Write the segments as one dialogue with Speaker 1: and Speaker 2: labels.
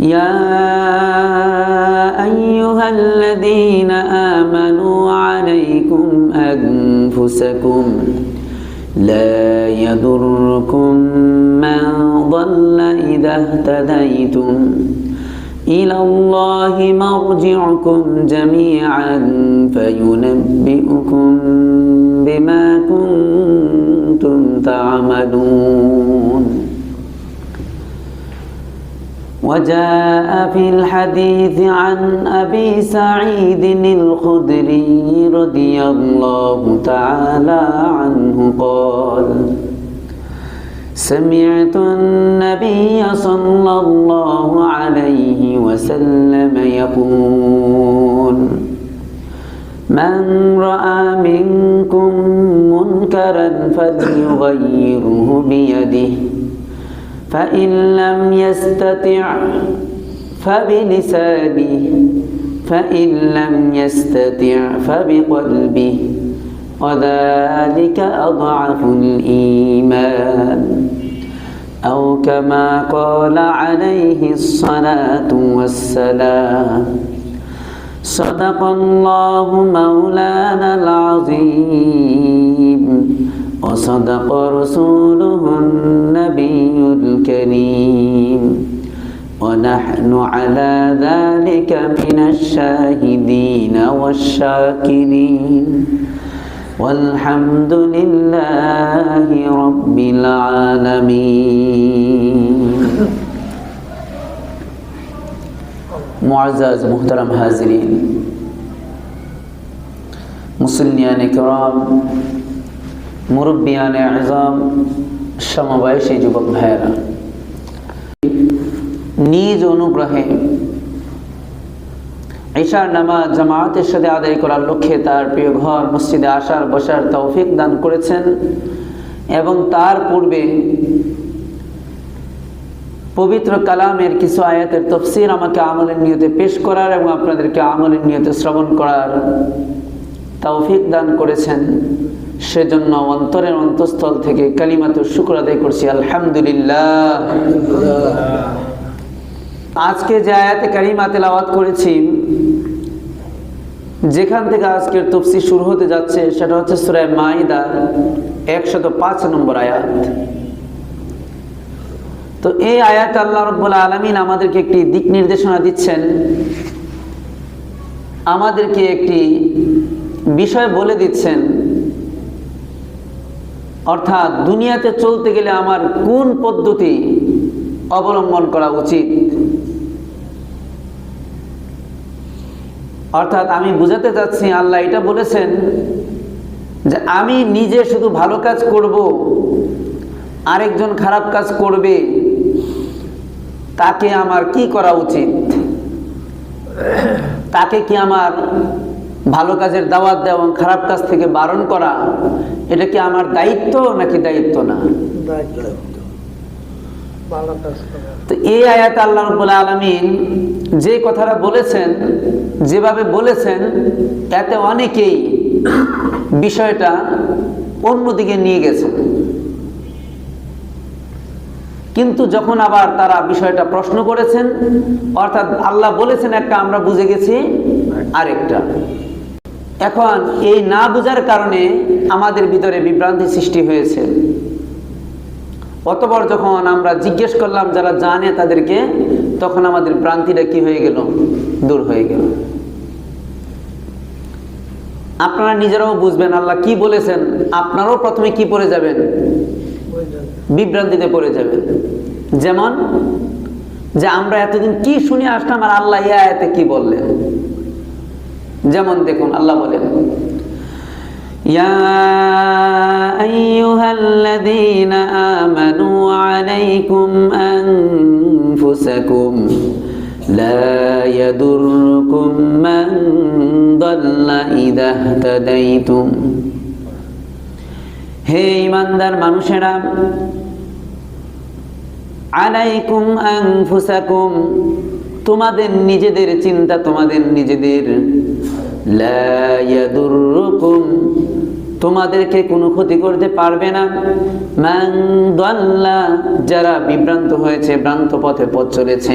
Speaker 1: يا أيها الذين آمنوا عليكم أنفسكم لا يضركم من ضل إذا اهتديتم إلى الله مرجعكم جميعا فينبئكم بما كنتم تعملون. وجاء في الحديث عن أبي سعيد الخدري رضي الله تعالى عنه قال سمعت النبي صلى الله عليه وسلم يقول من رأى منكم منكرا فليغيره بيده. فإن لم يستطع فبلسانه فإن لم يستطع فبقلبه وذلك أضعف الإيمان. أو كما قال عليه الصلاة والسلام صدق الله مولانا العظيم. وصدق رسوله النبي الكريم. ونحن على ذلك من الشاهدين والشاكرين. والحمد لله رب العالمين. معزز محترم حاضرین مسلمان كرام মুরব্বিয়ান আজম, সমবয়সী যুবক ভাইয়েরা, নিজ অনুগ্রহে ঈশার নামাজ জামায়াতের সাথে আদায় করার লক্ষ্যে তার প্রিয় ঘর মসজিদে আসার, বসার তৌফিক দান করেছেন এবং তার পূর্বে পবিত্র কালামের কিছু আয়াতের তফসির আমাকে আমলের নিয়তে পেশ করার এবং আপনাদেরকে আমলের নিয়তে শ্রবণ করার তৌফিক দান করেছেন। সেজন্য অন্তরের অন্তঃস্থল থেকে কালিমাত শুক্র আদায় করছি, আলহামদুলিল্লাহ। আজকে যে আয়াতে কারিমা তেলাওয়াত করেছি, যেখান থেকে আজকের তফসি শুরু হতে যাচ্ছে, সেটা হচ্ছে সুরায় মাইদার একশত পাঁচ নম্বর আয়াত। তো এই আয়াত আল্লাহ রব্বুল আলমিন আমাদেরকে একটি দিক নির্দেশনা দিচ্ছেন। আমাদেরকে একটি বিষয় বলে দিচ্ছেন অর্থাৎ দুনিয়াতে চলতে গেলে আমার কোন পদ্ধতি অবলম্বন করা উচিত? অর্থাৎ আমি বুঝাতে চাচ্ছি, আল্লাহ এটা বলেছেন যে আমি নিজে শুধু ভালো কাজ করব, আরেকজন খারাপ কাজ করবে, তাকে আমার কি করা উচিত? তাকে কি আমার ভালো কাজের দাওয়াত দেওয়া এবং খারাপ কাজ থেকে বারণ করা এটা কি আমার দায়িত্ব নাকি দায়িত্ব না? তো এই আয়াত আল্লাহ আলমিন যে কথাটা বলেছেন যেভাবে বলেছেন এতে অনেকেই বিষয়টা অন্যদিকে নিয়ে গেছে। কিন্তু যখন আবার তারা বিষয়টা প্রশ্ন করেছেন অর্থাৎ আল্লাহ বলেছেন একটা আমরা বুঝে গেছি আরেকটা। এখন এই না বুঝার কারণে আমাদের ভিতরে বিভ্রান্তি সৃষ্টি হয়েছে। অতবার যখন আমরা জিজ্ঞেস করলাম যারা জানে তাদেরকে, তখন আমাদের ভ্রান্তিটা কি হয়ে গেল? দূর হয়ে গেল। আপনারা নিজেরাও বুঝবেন, আল্লাহ কি বলেছেন, আপনারাও প্রথমে কি পড়ে যাবেন? বিভ্রান্তিতে পড়ে যাবেন। যেমন, যে আমরা এতদিন কি শুনে আসলাম আর আল্লাহ ইয়া আয়াতে কি বললেন? যেমন দেখুন আল্লাহ বলেন يا أيها الذين آمنوا عليكم أنفسكم لا يضركم من ضل إذا اهتديتم হে ইমানদার মানুষেরা আলাইকুম আনফুসাকুম তোমাদের নিজেদের চিন্তা তোমাদের নিজেদের তোমাদেরকে কোনো ক্ষতি করতে পারবে না। যারা বিভ্রান্ত হয়েছে ভ্রান্ত পথে পথ চলেছে।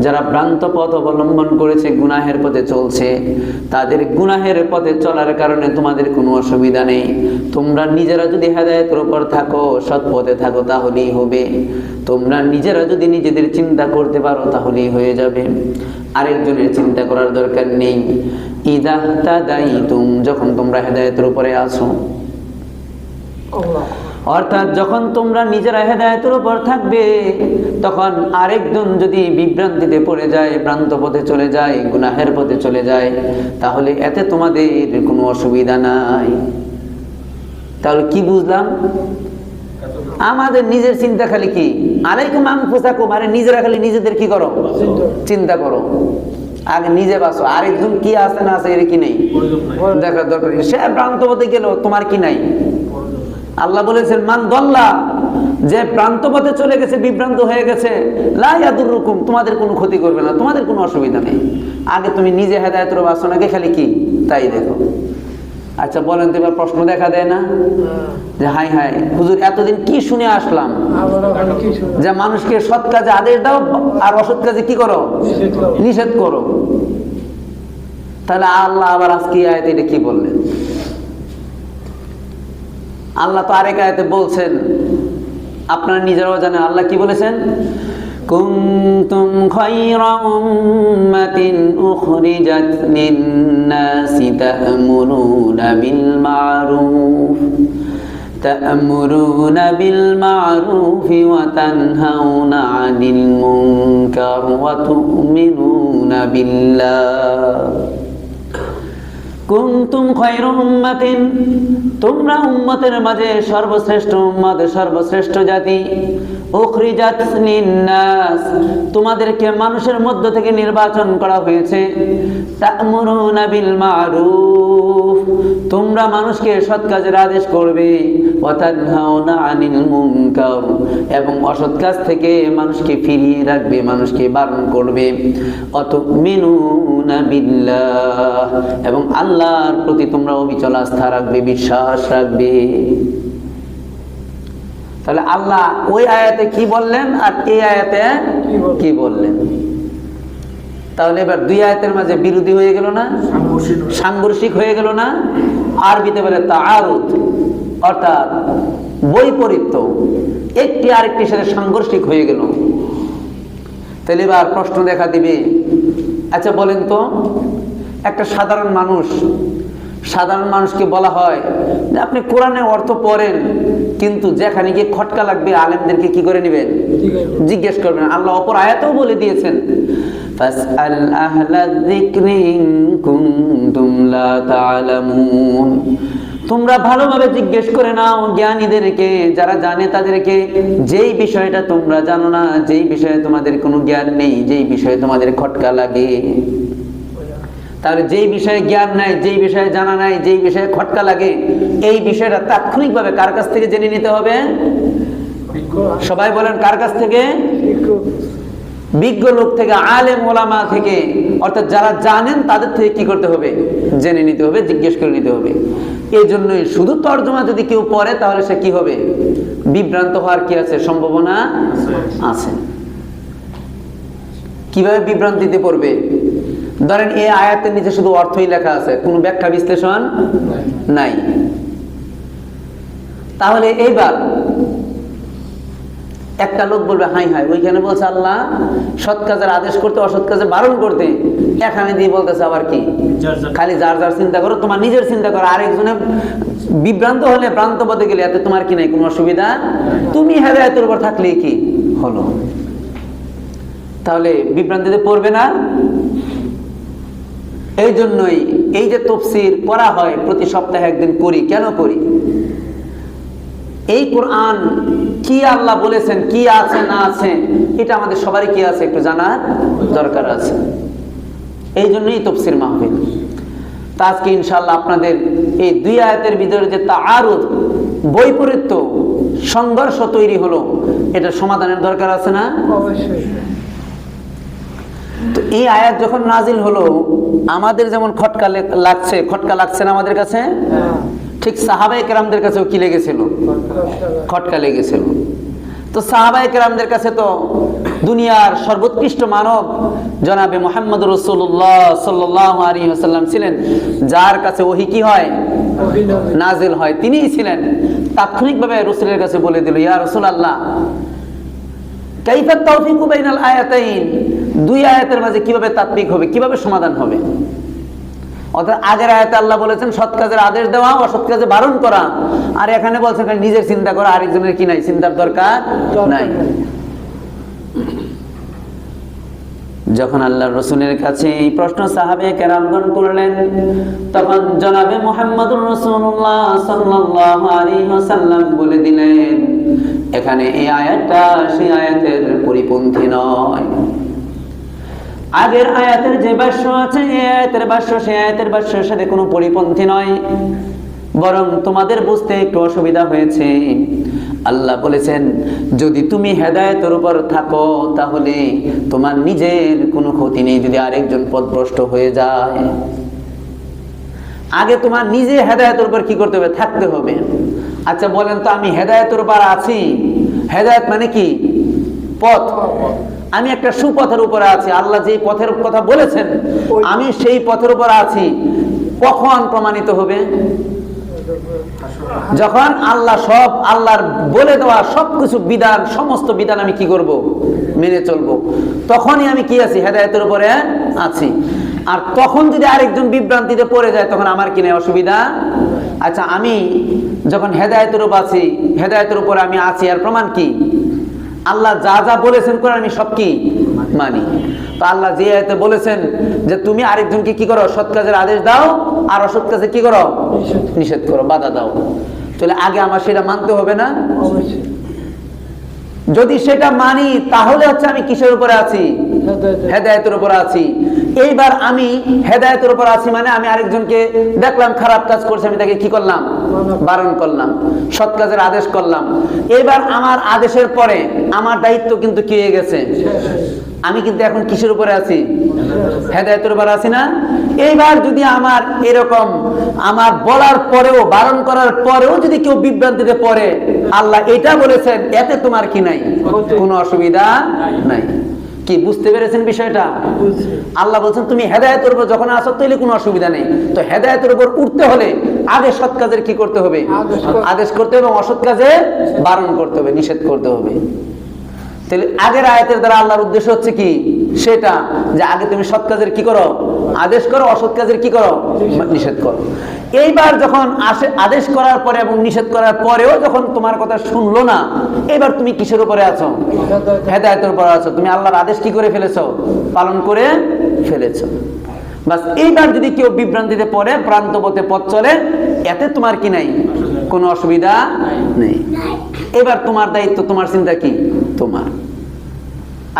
Speaker 1: যারা ভ্রান্ত পথ অবলম্বন করেছে, গুনাহের পথে চলছে, তাদের গুনাহের পথে চলার কারণে তোমাদের কোনো অসুবিধা নেই। তোমরা নিজেরা যদি হেদায়তের উপর থাকো, সৎ পথে থাকো, তাহলেই হবে। তোমরা নিজেরা যদি নিজেদের চিন্তা করতে পারো, তাহলেই হয়ে যাবে। আরেকজনের চিন্তা করার দরকার নেই। ইদা তুম যখন তোমরা হেদায়তের উপরে আছো। অর্থাৎ যখন তোমরা নিজেরা হেদায়তের উপর থাকবে তখন আরেকজন যদি বিভ্রান্তিতে পড়ে যায় ভ্রান্ত পথে চলে যায় গুনাহের পথে চলে যায় তাহলে এতে তোমাদের কোনো অসুবিধা নাই। তাহলে কি বুঝলাম? আমাদের নিজের চিন্তা খালি কি? আলাইকুম আম পোশাকুম আরে নিজেরা খালি নিজেদের কি করো? চিন্তা করো। আগে নিজে বাসো আরেকজন কি আছে না আছে এর কি নেই? দেখার দরকার সে ভ্রান্ত পথে গেল তোমার কি নাই? আল্লাহ বলেছেন, মান দল্লা, যে প্রান্ত পথে চলে গেছে, বিভ্রান্ত হয়ে গেছে লাইয়াদুর রকম তোমাদের কোনো ক্ষতি করবে না, তোমাদের কোনো অসুবিধা নেই। আগে তুমি নিজে হেদায়তের বাসো নাকি খালি কি? তাই দেখো। আচ্ছা বলেন তো এবার প্রশ্ন দেখা দেয় না? যে হাই হাই হুজুর, এতদিন কি শুনে আসলাম? যে মানুষকে সৎ কাজে আদেশ দাও, আর অসৎ কাজে কি করো?
Speaker 2: নিষেধ করো।
Speaker 1: তাহলে আল্লাহ আবার আজকে আয়াতে এটা কি বললেন? আল্লাহ তো আরেক আয়াতে বলছেন আপনারা নিজেরাও জানেন আল্লাহ কি বলেছেন কুনতুম খায়রা উম্মাতিন উখরিজাত লিন-নাসি তা'মুরুনা বিল মা'রুফ تأمرون بالمعروف وتنهون عن المنكر وتؤمنون بالله কুনতুম খয়র উম্মাতিন? তোমরা উম্মতের মাঝে সর্বশ্রেষ্ঠ উম্মত সর্বশ্রেষ্ঠ জাতি। তোমাদেরকে মানুষের মধ্য থেকে নির্বাচন করা হয়েছে। মারুফ। তোমরা মানুষকে সৎ কাজের আদেশ করবে। আনিল মুনকার। এবং অসৎ কাজ থেকে মানুষকে ফিরিয়ে রাখবে, মানুষকে বারণ করবে। অত বিল্লাহ। এবং আল্লাহর প্রতি তোমরা অবিচল আস্থা রাখবে, বিশ্বাস রাখবে। তাহলে আল্লাহ ওই আয়াতে কি বললেন আর এই আয়াতে
Speaker 2: কি বললেন?
Speaker 1: তাহলে এবার দুই আয়াতের মাঝে বিরোধী হয়ে গেল না? সাংঘর্ষিক হয়ে গেল না? আরবিতে বলে তাআরুদ অর্থাৎ বৈপরীত্য। একটি আরেকটির সাথে সাংঘর্ষিক হয়ে গেল। তাহলে এবার প্রশ্ন দেখা দিবে। আচ্ছা বলেন তো একটা সাধারণ মানুষ সাধারণ মানুষকে বলা হয় যে আপনি কোরআনে অর্থ পড়েন, কিন্তু যেখানে গিয়ে খটকা লাগবে আলেমদেরকে কি করে নেবেন? জিজ্ঞেস করবেন। আল্লাহ অপর আয়াতেও বলে দিয়েছেন তোমরা ভালোভাবে জিজ্ঞেস করে নাও জ্ঞানীদেরকে, যারা জানে তাদেরকে, যেই বিষয়টা তোমরা জানো না, যেই বিষয়ে তোমাদের কোনো জ্ঞান নেই, যেই বিষয়ে তোমাদের খটকা লাগে। তাহলে যেই বিষয়ে জ্ঞান নাই, যেই বিষয়ে জানা নাই, যেই বিষয়ে খটকা লাগে, এই বিষয়টা তাৎক্ষণিকভাবে কার কাছ থেকে জেনে নিতে হবে? সবাই বলেন কার কাছ থেকে? বিজ্ঞ লোক থেকে, আলেম ওলামা থেকে। অর্থাৎ যারা জানেন তাদের থেকে কি করতে হবে? জেনে নিতে হবে, জিজ্ঞেস করে নিতে হবে। এই জন্যই শুধু তর্জমা যদি কেউ পড়ে, তাহলে সে কি হবে? বিভ্রান্ত হওয়ার কি আছে? সম্ভাবনা আছে। কীভাবে বিভ্রান্তিতে পড়বে? ধরেন এই আয়াতের নিচে শুধু অর্থই লেখা আছে কোনো ব্যাখ্যা বিশ্লেষণ নাই। তাহলে এইবার একটা লোক বলবে হাই হাই ওইখানে বলছে আল্লাহ সৎ কাজের আদেশ করতে অসৎ কাজে বারণ করতে এখানে দিয়ে বলতেছে আবার কি? খালি যার যার চিন্তা করো তোমার নিজের চিন্তা করো আরেকজনে বিভ্রান্ত হলে ভ্রান্ত পথে গেলে এতে তোমার কি নাই কোনো অসুবিধা তুমি হেদায়তের উপর থাকলে কি হলো? তাহলে বিভ্রান্তিতে পড়বে না এই জন্যই এই যে তফসির পড়া হয়, প্রতি সপ্তাহে একদিন করি। কেন করি? এই কোরআন কি আল্লাহ বলেছেন, কি আছে, না আছে, এটা আমাদের সবারই কি আছে, একটু জানার দরকার আছে। এই জন্যই তফসির মাহফিল। তা আজকে ইনশাল্লাহ আপনাদের এই দুই আয়াতের ভিতরে যে তা আরও বৈপরীত্য, সংঘর্ষ তৈরি হলো, এটা সমাধানের দরকার আছে না?
Speaker 3: অবশ্যই।
Speaker 1: তো এই আয়াত যখন নাজিল হলো, আমাদের যেমন খটকা লাগছে খটকা লাগছে না আমাদের কাছে? ঠিক সাহাবাই কেরামদের কাছেও কি লেগেছিল? খটকা লেগেছিল। তো সাহাবাই কেরামদের কাছে তো দুনিয়ার সর্বোৎকৃষ্ট মানব জনাবে মোহাম্মদ রসুল্লাহ সাল্লাহ আলী আসাল্লাম ছিলেন। যার কাছে ওহি কি হয়? নাজিল হয়। তিনিই ছিলেন। তাৎক্ষণিকভাবে রসুলের কাছে বলে দিল, ইয়া রসুল আল্লাহ কাইফাত তাওফিকু বাইনাল আয়াতাইন? দুই আয়াতের মাঝে কীভাবে তাত্বিক হবে কীভাবে সমাধান হবে? অর্থাৎ আগের আয়াতে আল্লাহ বলেছেন সৎ কাজের আদেশ দেওয়া অসৎ কাজে বারণ করা। আর এখানে বলছেন নিজের চিন্তা করা আরেকজনের কি নাই চিন্তার দরকার নাই।
Speaker 3: নাই।
Speaker 1: যখন আল্লাহ রসুলের কাছে এই প্রশ্ন সাহাবে কেরামগণ করলেন তখন জনাবে মোহাম্মদুর রসুল্লাহ সাল্লাল্লাহু আলাইহি ওয়াসাল্লাম বলে দিলেন এখানে এই আয়াতটা সেই আয়াতের পরিপন্থী নয়। আগের আয়াতের যে ভাষ্য আছে, এই আয়াতের ভাষ্য, সেই আয়াতের ভাষ্যের সাথে কোনো পরিপন্থী নয়। বরং তোমাদের বুঝতে একটু অসুবিধা হয়েছে। আল্লাহ বলেছেন, যদি তুমি হেদায়েতের উপর থাকো, তাহলে তোমার নিজের কোনো ক্ষতি নেই যদি আরেকজন পথভ্রষ্ট হয়ে যায়। আগে তোমার নিজে হেদায়েতের উপর কি করতে হবে? থাকতে হবে। আচ্ছা বলেন তো আমি হেদায়েতের উপর আছি। হেদায়েত মানে কি? পথ। আমি একটা সুপথের উপরে আছি। আল্লাহ যে পথের কথা বলেছেন আমি সেই পথের উপর আছি। কখন প্রমাণিত হবে? যখন আল্লাহ সব আল্লাহর বলে দেওয়া সবকিছু বিধান সমস্ত বিধান আমি কি করব? মেনে চলবো। তখনই আমি কি আছি? হেদায়তের উপরে আছি। আর তখন যদি আরেকজন বিভ্রান্তিতে পড়ে যায় তখন আমার কিনে অসুবিধা? আচ্ছা আমি যখন হেদায়তের উপর আছি হেদায়তের উপরে আমি আছি আর প্রমাণ কি? আল্লাহ যা যা বলেছেন করে আমি সব কি? মানি। তো আল্লাহ যে আয়তে বলেছেন যে তুমি আরেকজনকে কি করো? সৎ কাজের আদেশ দাও আর অসৎ কাজে কি করো?
Speaker 3: নিষেধ।
Speaker 1: করো বাধা দাও। তাহলে আগে আমার সেটা মানতে হবে না? যদি সেটা মানি তাহলে হচ্ছে আমি কিসের উপরে আছি।
Speaker 3: হেদায়তের
Speaker 1: উপরে আছি। এইবার আমি হেদায়তের উপর আছি মানে আমি আরেকজনকে দেখলাম খারাপ কাজ করছে, আমি তাকে কি করলাম? বারণ করলাম, সৎ কাজের আদেশ করলাম। এবার আমার আদেশের পরে আমার দায়িত্ব কিন্তু কি হয়ে গেছে? আমি কিন্তু এখন কিসের উপরে আছি? হেদায়তের উপর আছি না? এইবার যদি আমার এরকম, আমার বলার পরেও, বারণ করার পরেও যদি কেউ বিভ্রান্তিতে পড়ে, আল্লাহ এটা বলেছেন, এতে তোমার কি নাই? কোনো অসুবিধা নাই। কি বুঝতে পেরেছেন বিষয়টা? আল্লাহ বলছেন তুমি হেদায়তের উপর যখন আসো তাহলে কোনো অসুবিধা নেই। তো হেদায়তের উপর উঠতে হলে আগে সৎ কাজের কি করতে হবে?
Speaker 3: আদেশ
Speaker 1: করতে হবে। এবং অসৎ কাজে বারণ করতে হবে নিষেধ করতে হবে। তাহলে আগের আয়াতের দ্বারা আল্লাহর উদ্দেশ্য হচ্ছে কি? সেটা যে আগে তুমি সৎ কাজের কি করো? আদেশ করো অসৎ কাজের কি করো? নিষেধ। করো। এইবার যখন আসে আদেশ করার পরে এবং নিষেধ করার পরেও যখন তোমার কথা শুনলো না এবার তুমি কিসের উপরে আছো?
Speaker 3: হেদায়তের
Speaker 1: উপর। আছো। তুমি আল্লাহর আদেশ কি করে ফেলেছো? পালন করে ফেলেছো। বাস এইবার যদি কেউ বিভ্রান্তিতে পড়ে প্রান্ত পথে পথ চলে এতে তোমার কি নাই? কোনো অসুবিধা নেই। এবার তোমার দায়িত্ব তোমার চিন্তা কি? তোমার।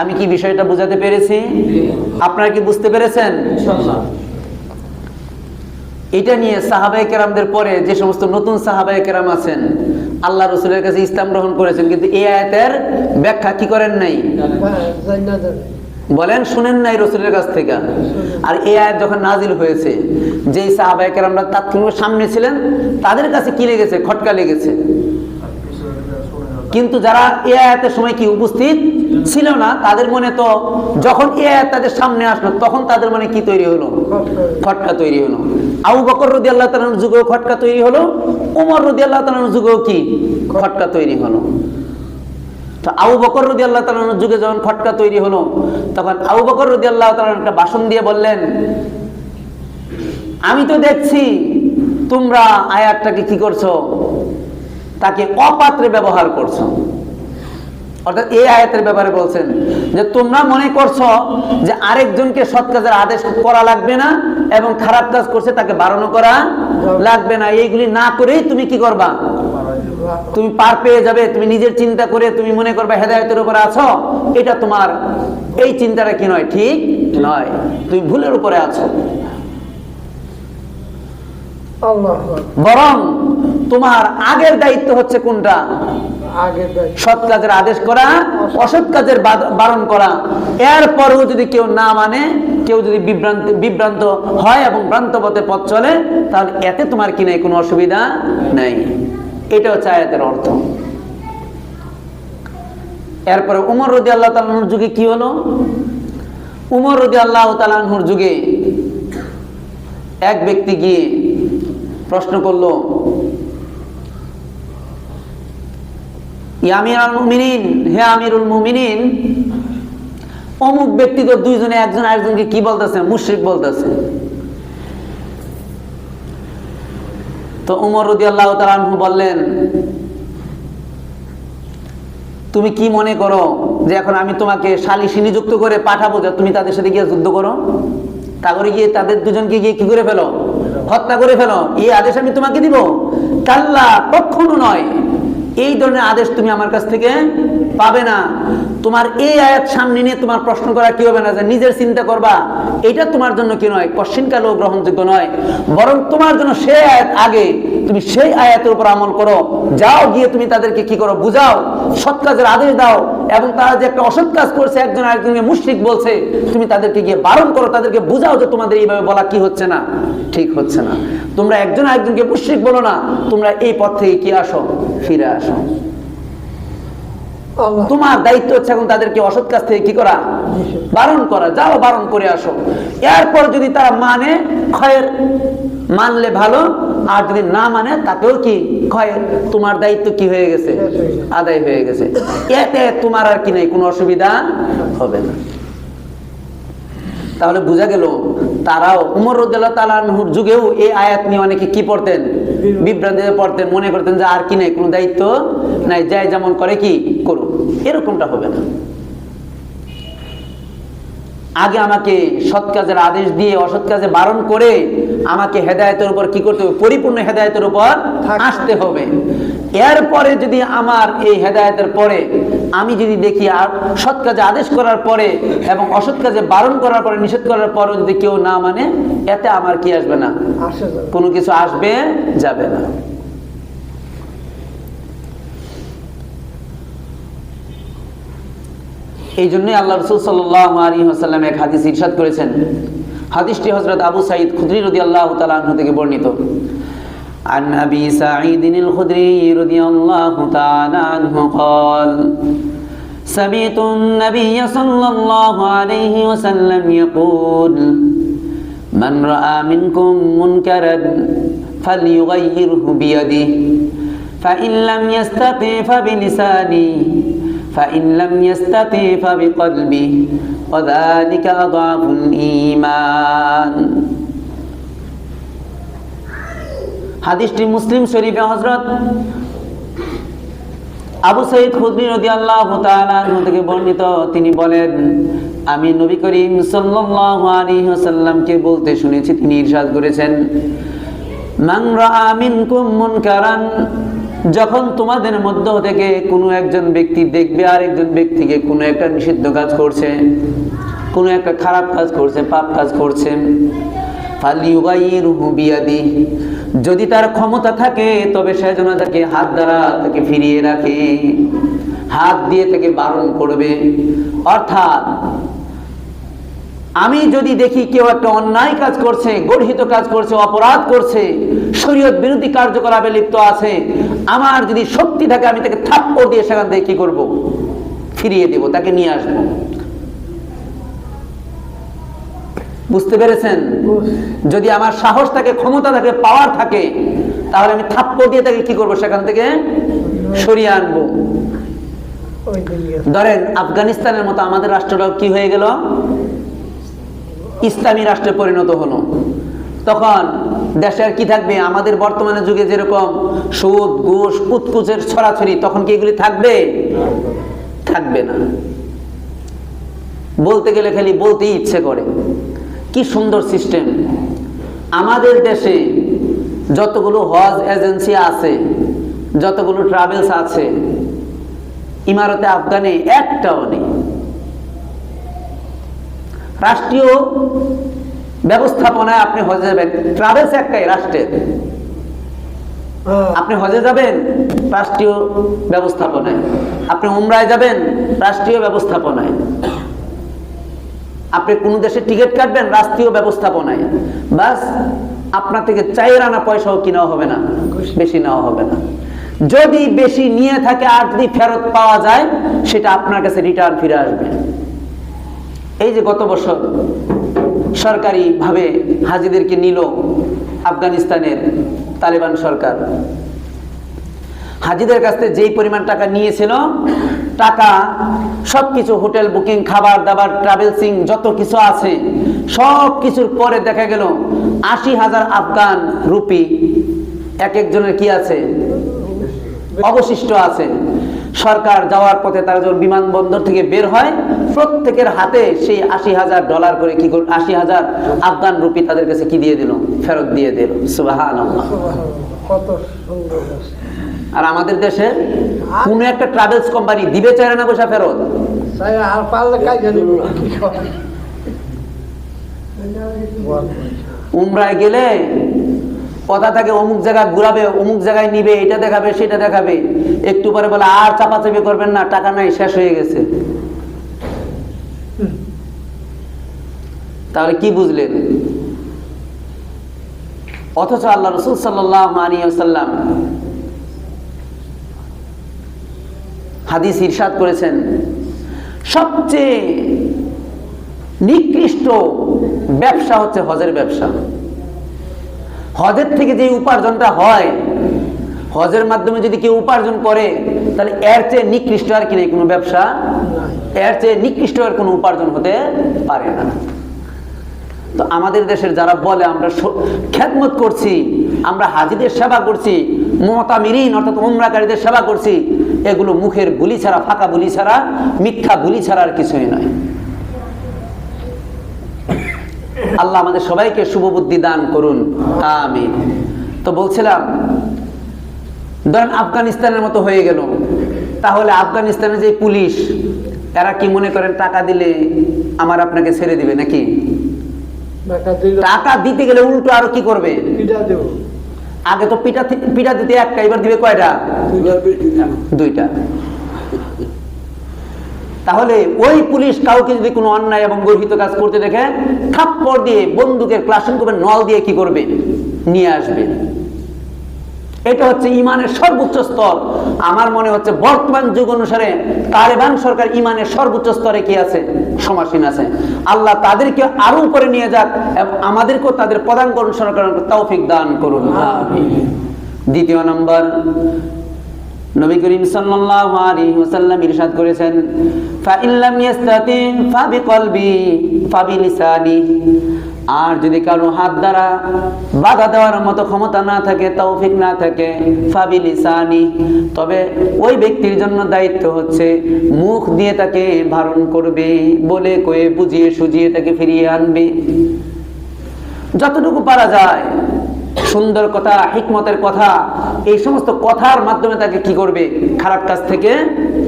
Speaker 1: আমি কি বিষয়টা বুঝাতে পেরেছি? আপনারা কি বুঝতে পেরেছেন? এটা নিয়ে সাহাবাই কেরামদের পরে যে সমস্ত নতুন সাহাবাই কেরাম আছেন আল্লাহ রসুলের কাছে ইসলাম গ্রহণ করেছেন কিন্তু এই আয়াতের ব্যাখ্যা কি করেন নাই? বলেন শুনেন নাই রসুলের কাছ থেকে। আর এই আয়াত যখন নাজিল হয়েছে যেই সাহাবাহিকের আমরা তাৎক্ষণিক সামনে ছিলেন তাদের কাছে কি লেগেছে? খটকা লেগেছে। কিন্তু যারা এ আয়াতের সময় কি উপস্থিত ছিল না, তাদের মনে তো যখন তাদের সামনে আসলো, তখন তাদের মনে কি তৈরি হলো? খটকা তৈরি হলো। আবু বকর রদি আল্লাহ তালার যুগেও খটকা তৈরি হলো, উমর রদি আল্লাহ তালার যুগেও কি খটকা তৈরি হলো? তো আবু বকর রদি আল্লাহ তালার যুগে যখন খটকা তৈরি হলো, তখন আবু বকর রদি আল্লাহ তালার একটা বাসন দিয়ে বললেন, আমি তো দেখছি তোমরা আয়াতটাকে কি করছ? তাকে অপাত্রে ব্যবহার করছ। অর্থাৎ এই আয়াতের ব্যাপারে বলছেন যে, তোমরা মনে করছ যে আরেকজনকে সৎ কাজের আদেশ করা লাগবে না এবং খারাপ কাজ করছে তাকে বারণ করা লাগবে না। এইগুলি না করেই তুমি কি করবা? তুমি পার পেয়ে যাবে, তুমি নিজের চিন্তা করে তুমি মনে করবে হেদায়তের উপরে আছো। এটা তোমার, এই চিন্তাটা কি নয়? ঠিক নয়। তুমি ভুলের উপরে আছো। বরং তোমার আগের দায়িত্ব হচ্ছে কোনটা? সৎ কাজের আদেশ করা অসৎ কাজের বারণ করা। এরপরেও যদি কেউ না মানে কেউ যদি বিভ্রান্ত বিভ্রান্ত হয় এবং ভ্রান্ত পথে পথ চলে তাহলে এতে তোমার কি নাই? কোনো অসুবিধা নেই। এটা হচ্ছে আয়াতের অর্থ। এরপরে উমর রদি আল্লাহ তালাহুর যুগে কি হলো? উমর রদি আল্লাহ তালাহুর যুগে এক ব্যক্তি গিয়ে প্রশ্ন মুমিনিন, হে আমিরুল মুমিনিন, অমুক ব্যক্তি তো দুইজনে একজন আরেকজনকে কি বলতেছে? মুশরিক বলতেছে। তো উমর রদি আল্লাহ তালু বললেন, তুমি কি মনে করো যে এখন আমি তোমাকে সালিশি নিযুক্ত করে পাঠাবো যে তুমি তাদের সাথে গিয়ে যুদ্ধ করো? তারপরে গিয়ে তাদের দুজনকে গিয়ে কি করে ফেলো? হত্যা করে ফেলো। এই আদেশ আমি তোমাকে দিব। কাল্লা, কখনো নয়। এই ধরনের আদেশ তুমি আমার কাছ থেকে পাবে না। তোমার এই আয়াত সামনে নিয়ে তোমার প্রশ্ন করা কি হবে না? যে নিজের চিন্তা করবা। এটা তোমার জন্য কি নয়? কশ্চিনকালেও গ্রহণযোগ্য নয়। বরং তোমার জন্য সে আয়াত আগে। তুমি সেই আয়াতের উপর আমল করো, যাও গিয়ে তুমি তাদেরকে কি করো বুঝাও, সৎ কাজের আদেশ দাও, এবং তারা যে একটা অসৎ কাজ করছে, একজন আরেকজনকে মুশ্রিক বলছে, তুমি তাদেরকে গিয়ে বারণ করো, তাদেরকে বুঝাও যে তোমাদের এইভাবে বলা কি হচ্ছে না। ঠিক হচ্ছে না। তোমরা একজন আরেকজনকে মুশ্রিক বলো না, তোমরা এই পথ থেকে কি আসো? ফিরে আসো। তোমার দায়িত্ব হচ্ছে এখন তাদেরকে অসৎ কাজ থেকে কি করা? বারণ করা। যাও বারণ করে আসো। এরপর যদি তারা মানে ক্ষয়ের মানলে ভালো আর যদি না মানে তাতেও কি ক্ষয়ের? তোমার দায়িত্ব কি হয়ে গেছে। আদায় হয়ে গেছে। এতে তোমার আর কি নেই কোনো অসুবিধা হবে না। তাহলে বোঝা গেল তারাও উমর রদুল্লাহ তালাহুর যুগেও এই আয়াত নিয়ে অনেকে কি পড়তেন? বিভ্রান্তিতে পড়তেন মনে করতেন যে আর কি নাই কোনো দায়িত্ব নাই যাই যেমন করে কি করুক। এরকমটা হবে না। আগে আমাকে সৎ কাজের আদেশ দিয়ে অসৎ কাজে বারণ করে আমাকে হেদায়তের উপর কি করতে হবে? পরিপূর্ণ হেদায়তের উপর আসতে হবে। এরপরে যদি আমার এই হেদায়তের পরে আমি যদি দেখি আর সৎ কাজে আদেশ করার পরে এবং অসৎ কাজে বারণ করার পরে নিষেধ করার পরে যদি কেউ না মানে এতে আমার কি আসবে না? কোনো কিছু আসবে যাবে না। এই জন্যই আল্লাহ রসুল সাল্লাহ আলী হাসাল্লাম এক হাদিস ইরশাদ করেছেন। হাদিসটি হজরত আবু সাইদ খুদরি রদি আল্লাহ তালাহ থেকে বর্ণিত। عن أبي سعيد الخدري رضي الله تعالى عنه قال سمعت النبي صلى الله عليه وسلم يقول من رأى منكم منكرا فليغيره بيده فإن لم يستطع فبلسانه فإن لم يستطع فبقلبه وذلك أضعف الإيمان. হাদিসটি মুসলিম শরীফে হজরত আবু সঈদ খুদরি রদি আল্লাহ থেকে বর্ণিত। তিনি বলেন, আমি নবী করিম সাল্লাল্লাহু আলাইহি ওয়াসাল্লামকে বলতে শুনেছি, তিনি ইরশাদ করেছেন, মান রাআ মিনকুম মুনকারান যখন তোমাদের মধ্য থেকে কোনো একজন ব্যক্তি দেখবে, আরেকজন ব্যক্তিকে কোনো একটা নিষিদ্ধ কাজ করছে, কোনো একটা খারাপ কাজ করছে, পাপ কাজ করছে ফালিউগাইরুহু বিয়াদি যদি তার ক্ষমতা থাকে, তবে সে যেন তাকে হাত দ্বারা তাকে ফিরিয়ে রাখে, হাত দিয়ে তাকে বারণ করবে। অর্থাৎ, আমি যদি দেখি কেউ একটা অন্যায় কাজ করছে, গর্হিত কাজ করছে, অপরাধ করছে, শরীয়ত বিরোধী কার্যকলাপে লিপ্ত আছে, আমার যদি শক্তি থাকে, আমি তাকে থাপ্পড় দিয়ে সেখান থেকে কি করব? ফিরিয়ে দেব, তাকে নিয়ে আসব। বুঝতে পেরেছেন? যদি আমার সাহস থাকে ক্ষমতা থাকে পাওয়ার থাকে তাহলে আমি থাপ্পড় দিয়ে তাকে কি করব সেখান থেকে? সরিয়ে আনব।
Speaker 3: গেছে।
Speaker 1: ধরেন আফগানিস্তানের মতো আমাদের রাষ্ট্রটাও কি হয়ে গেল? ইসলামী রাষ্ট্রে পরিণত হলো। তখন দেশে আর কি থাকবে? আমাদের বর্তমানে যুগে যেরকম সুদ ঘুষ কুতকুচের ছড়াছড়ি তখন কি এগুলি থাকবে? থাকবে না। বলতে গেলে খালি বলতেই ইচ্ছে করে। কি সুন্দর সিস্টেম। আমাদের দেশে যতগুলো হজ এজেন্সি আছে যতগুলো ট্রাভেলস আছে ইমারতে আফগানে একটাও নেই। রাষ্ট্রীয় ব্যবস্থাপনায় আপনি হজে যাবেন। ট্রাভেলস একটাই রাষ্ট্রের।
Speaker 3: হ্যাঁ,
Speaker 1: আপনি হজে যাবেন রাষ্ট্রীয় ব্যবস্থাপনায়। আপনি উমরায় যাবেন রাষ্ট্রীয় ব্যবস্থাপনায়। আপনি কোন দেশে টিকিট কাটবেন, রাষ্ট্রীয় ব্যবস্থাপনায়। বাস, আপনার থেকে চাইর আনা পয়সাও কিনা হবে না, বেশি নেওয়া হবে না। যদি বেশি নিয়ে থাকে আর যদি ফেরত পাওয়া যায়, সেটা আপনার কাছে রিটার্ন ফিরে আসবে। এই যে গত বছর সরকারি ভাবে হাজিদেরকে নিল আফগানিস্তানের তালেবান সরকার। হাজিদের কাছ থেকে যেই পরিমাণ টাকা নিয়েছিল টাকা সবকিছু হোটেল বুকিং, খাবার দাবার ট্রাভেলসিং যত কিছু আছে সব কিছুর পরে দেখা গেল আশি হাজার আফগান রুপি। এক একজনের কি আছে? অবশিষ্ট আছে। সরকার যাওয়ার পথে তারা যখন বিমানবন্দর থেকে বের হয়, প্রত্যেকের হাতে সেই আশি হাজার ডলার করে কি করে আশি হাজার আফগান রুপি তাদের কাছে কি দিয়ে দিল? ফেরত দিয়ে দিল। সুবাহান
Speaker 3: কত সুন্দর।
Speaker 1: আর আমাদের দেশে কোন একটা ট্রাভেলস কোম্পানি দিবে চায় না পয়সা ফেরত?
Speaker 3: আর পারলে কাজ না।
Speaker 1: উমরায় গেলে কথা থাকে অমুক জায়গায় ঘুরাবে অমুক জায়গায় নিবে এটা দেখাবে সেটা দেখাবে। একটু পরে বলে আর চাপাচাপি করবেন না টাকা নাই শেষ হয়ে গেছে। তাহলে কি বুঝলেন? অথচ আল্লাহ রসুল সাল্লাম হাদিস ইরশাদ করেছেন। সবচেয়ে নিকৃষ্ট ব্যবসা হচ্ছে হজের ব্যবসা। হজের থেকে যে উপার্জনটা হয়, হজের মাধ্যমে যদি কেউ উপার্জন করে, তাহলে এর চেয়ে নিকৃষ্ট আর কি নেই কোনো ব্যবসা? এর চেয়ে নিকৃষ্ট আর কোনো উপার্জন হতে পারে না। তো আমাদের দেশের যারা বলে, আমরা খেদমত করছি, আমরা হাজিদের সেবা করছি মতামিরিন অর্থাৎ উমরাকারীদের সেবা করছি এগুলো মুখের বুলি ছাড়া ফাঁকা বুলি ছাড়া মিথ্যা বুলি ছাড়া আর কিছুই নয়। আল্লাহ আমাদের সবাইকে শুভ বুদ্ধি দান করুন। আমিন। তো বলছিলাম ধরেন আফগানিস্তানের মতো হয়ে গেল। তাহলে আফগানিস্তানের যে পুলিশ এরা কি মনে করেন টাকা দিলে আমার আপনাকে ছেড়ে দিবে নাকি?
Speaker 3: টাকা
Speaker 1: দিতে গেলে উল্টো আরও কি করবে? আগে তো পিঠা পিঠা দিতে একটা এবার দিবে কয়টা? দুইটা। তাহলে ওই পুলিশ কাউকে যদি কোনো অন্যায় এবং গর্হিত কাজ করতে দেখে থাপ্পড় দিয়ে বন্দুকের ক্লাসন করবে নল দিয়ে কি করবে? নিয়ে আসবে। এটা হচ্ছে ইমানের সর্বোচ্চ স্তর। আমার মনে হচ্ছে বর্তমান যুগ অনুসারে তালেবান সরকার ইমানের সর্বোচ্চ স্তরে কি আছে? সমাসীন আছে। আল্লাহ তাদেরকে আরও উপরে নিয়ে যাক এবং আমাদেরকেও তাদের করুন সরকার তৌফিক দান করুন। দ্বিতীয় নম্বর নবী করিম সাল্লাল্লাহু আলাইহি ওয়াসাল্লাম ইরশাদ করেছেন ফাইন লাম ইয়াস্তাতি ফাবিকলবি ফাবিলিসানি আর যদি কারও হাত দ্বারা বাধা দেওয়ার মতো ক্ষমতা না থাকে, তৌফিক না থাকে, ফাবিলিসানি, তবে ওই ব্যক্তির জন্য দায়িত্ব হচ্ছে মুখ দিয়ে তাকে বারণ করবে, বলে কয়ে বুঝিয়ে সুজিয়ে তাকে ফিরিয়ে আনবে। যতটুকু পারা যায়, সুন্দর কথা, হিকমতের কথা, এই সমস্ত কথার মাধ্যমে তাকে কি করবে? খারাপ কাজ থেকে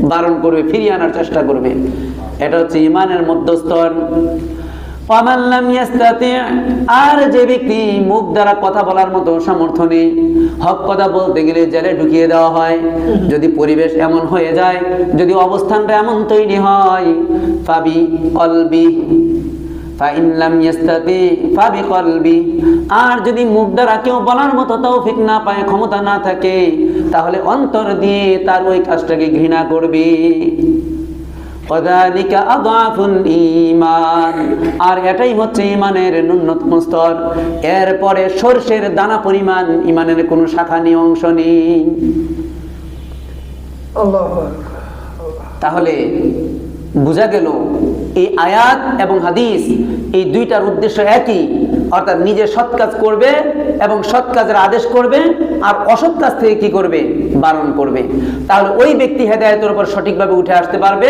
Speaker 1: বারণ করবে, ফিরিয়ে আনার চেষ্টা করবে। এটা হচ্ছে ইমানের ইয়াস্তাতি' আর যে ব্যক্তি মুখ দ্বারা কথা বলার মতো সামর্থ্য নেই, হক কথা বলতে গেলে জেলে ঢুকিয়ে দেওয়া হয়। যদি পরিবেশ এমন হয়ে যায়, যদি অবস্থানটা এমন তৈরি হয়, ফাবি লাম আর যদি মুখ দ্বারা কেউ বলার মতো তৌফিক না পায়, ক্ষমতা না থাকে, তাহলে অন্তর দিয়ে তার ওই কাজটাকে ঘৃণা করবে। আদাফুল আর এটাই হচ্ছে ঈমানের ন্যূনতম স্তর। এরপরে সর্ষের দানা পরিমাণ ঈমানের কোনো শাখা নেই অংশ নেই। তাহলে বোঝা গেল এই আয়াত এবং হাদিস এই দুইটার উদ্দেশ্য একই। অর্থাৎ নিজে সৎ কাজ করবে এবং সৎ কাজের আদেশ করবে আর অসৎ কাজ থেকে কি করবে? বারণ করবে। তাহলে ওই ব্যক্তি হেদায়তের উপর সঠিকভাবে উঠে আসতে পারবে।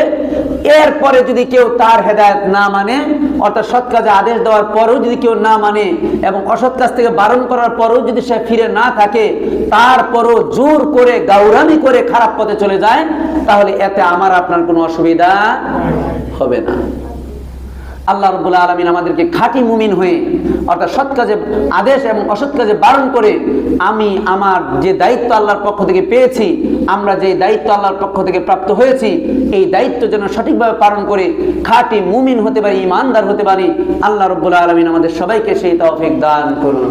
Speaker 1: এরপরে যদি কেউ তার হেদায়ত না মানে অর্থাৎ সৎ কাজে আদেশ দেওয়ার পরেও যদি কেউ না মানে এবং অসৎ কাজ থেকে বারণ করার পরেও যদি সে ফিরে না থাকে, তারপরও জোর করে, গাউরামি করে খারাপ পথে চলে যায়, তাহলে এতে আমার আপনার কোনো অসুবিধা হবে না। আল্লাহ রব্বুল আলমিন আমাদেরকে খাঁটি মুমিন হয়ে অর্থাৎ সৎ কাজে আদেশ এবং অসৎ কাজে বারণ করে আমি আমার যে দায়িত্ব আল্লাহর পক্ষ থেকে পেয়েছি, আমরা যে দায়িত্ব আল্লাহর পক্ষ থেকে প্রাপ্ত হয়েছি, এই দায়িত্ব যেন সঠিকভাবে পালন করে খাঁটি মুমিন হতে পারি ইমানদার হতে পারি, আল্লাহ রব্বুল আলমিন আমাদের সবাইকে সেই তৌফিক দান করুন।